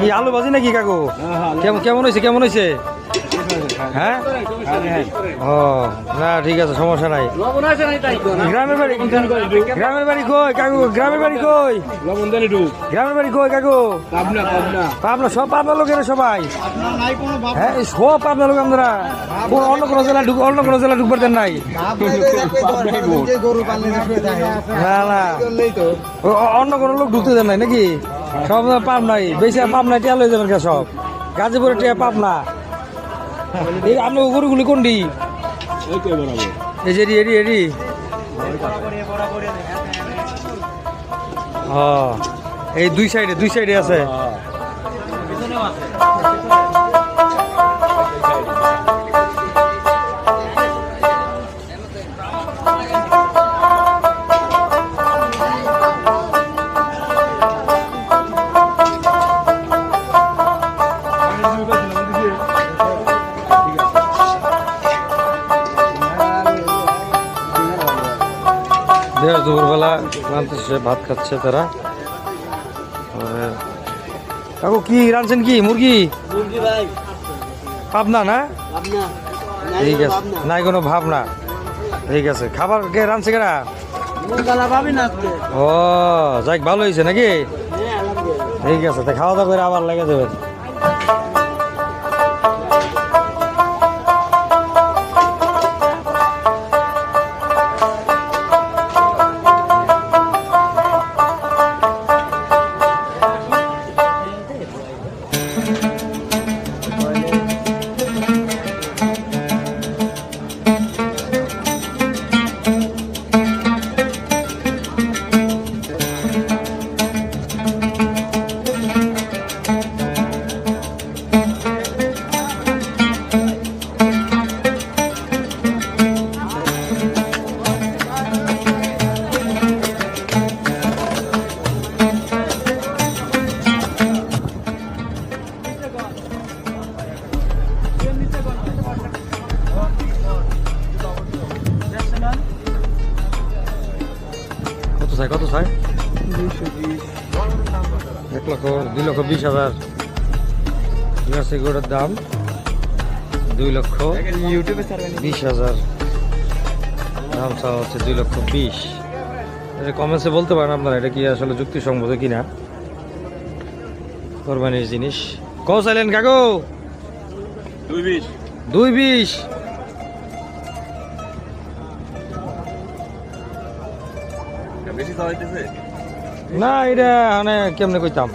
কি আলু ভাজি নাকি কাকু? কেমন কেমন হয়েছে কেমন হয়েছে? হ্যাঁ? ও, না, ঠিক আছে, সমস্যা নাই। গ্রামের বাড়ি গ্রামের বাড়ি কই কাকু? গ্রামের বাড়ি কই? গ্রামের বাড়ি কই কাকু? পাবনা, সব পাবনা লোকের সবাই। হ্যাঁ সব পাবনা লোক আমরা অন্য কোনো জেলা ঢুক অন্য কোনো জেলা ঢুকবার দেন নাই। না না। অন্য কোনো লোক ঢুকতে দেন নাই নাকি? সব পাপ নাই। বেশি পাপ নাই, টিয়া লয়ে যাবেন সব? গাজীপুরে টিয়া পাপ না। এই আপনার গরুগুলি কোনটি এই যে এরি এরি এই দুই সাইডে দুই সাইডে আছে। দেড় দুপুরবেলা ক্লান্তি ভাত খাচ্ছে তারা। কাকু কি রাঁধছেন কি? মুরগি? পাবনা না? ঠিক আছে। নাই কোনো ভাবনা। ঠিক আছে। খাবার কে রাঁধছে কেনা? ও যাক ভালো হয়েছে নাকি? ঠিক আছে তা খাওয়া দাওয়া করে আবার লেগে যাবেন। কত চাই কত চাই এক লক্ষ দুই লক্ষ বিশ হাজার। জার্সি গরুর দাম দুই লক্ষ বিশ হাজার। দাম চাওয়া হচ্ছে দুই লক্ষ বিশ। এটা কমেন্টসে বলতে পারেন আপনারা এটা কি আসলে যুক্তিসঙ্গত কিনা? কোরবানির জিনিস। কত চাইলেন কাকু? দুই বিশ। বেশি। খাওয়াইতেছে না এটা মানে কেমনে কইতাম?